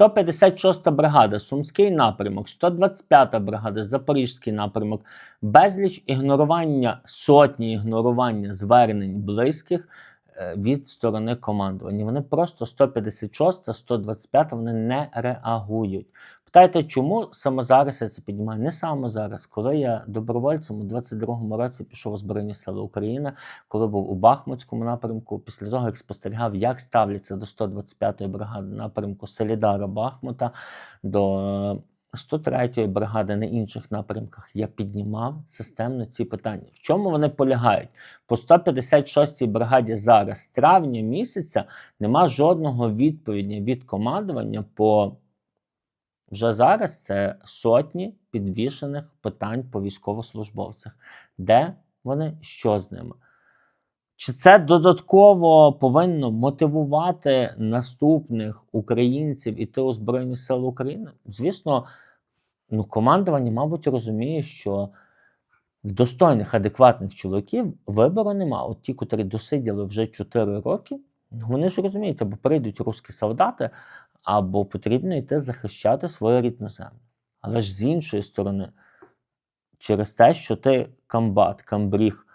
156 бригада, Сумський напрямок, 125 бригада, Запорізький напрямок, безліч ігнорування, сотні ігнорування звернень близьких е, від сторони командування. Вони просто 156, 125 вони не реагують. Питаєте, чому саме зараз я це піднімаю? Не саме зараз, коли я добровольцем у 22-му році пішов у Збройні Сили України, коли був у Бахмутському напрямку, після того як спостерігав, як ставляться до 125-ї бригади напрямку Солідара Бахмута, до 103-ї бригади на інших напрямках, я піднімав системно ці питання. В чому вони полягають? По 156-й бригаді зараз, з травня місяця, нема жодного відповіді від командування по вже зараз це сотні підвішених питань по військовослужбовцях. Де вони, що з ними? Чи це додатково повинно мотивувати наступних українців іти у Збройні Сили України? Звісно, ну, командування, мабуть, розуміє, що в достойних, адекватних чоловіків вибору нема. От ті, котрі досиділи вже 4 роки, вони ж розуміють, або прийдуть русські солдати, або потрібно йти захищати свою рідну землю. Але ж з іншої сторони, через те, що ти комбат, камбріг,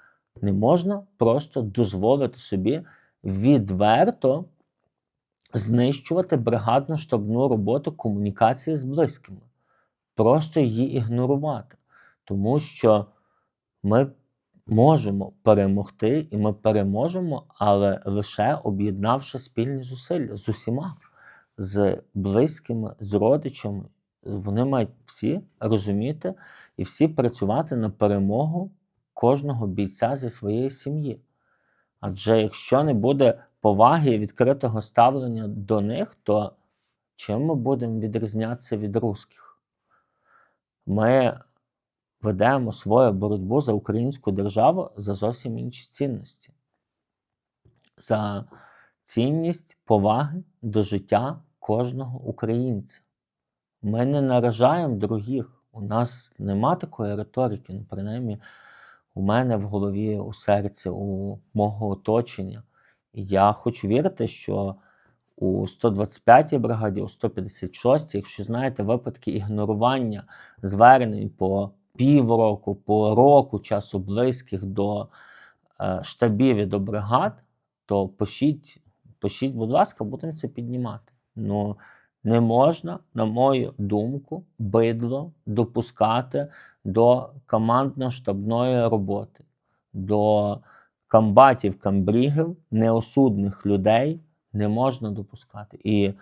не можна просто дозволити собі відверто знищувати бригадну штабну роботу комунікації з близькими, просто її ігнорувати. Тому що ми можемо перемогти, і ми переможемо, але лише об'єднавши спільні зусилля з усіма з близькими, з родичами. Вони мають всі розуміти і всі працювати на перемогу кожного бійця зі своєї сім'ї. Адже якщо не буде поваги і відкритого ставлення до них, то чим ми будемо відрізнятися від русських? Ми ведемо свою боротьбу за українську державу за зовсім інші цінності. За цінність поваги до життя кожного українця. Ми не наражаємо других. У нас нема такої риторики, ну, принаймні, у мене в голові, у серці, у мого оточення. І я хочу вірити, що у 125-й бригаді, у 156-й, якщо знаєте, випадки ігнорування звернень по півроку, по року часу близьких до е, штабів і до бригад, то пишіть, пишіть, будь ласка, будемо це піднімати. Ну, не можна, на мою думку, бидло допускати до командно-штабної роботи, до комбатів, камбрігів, неосудних людей не можна допускати. І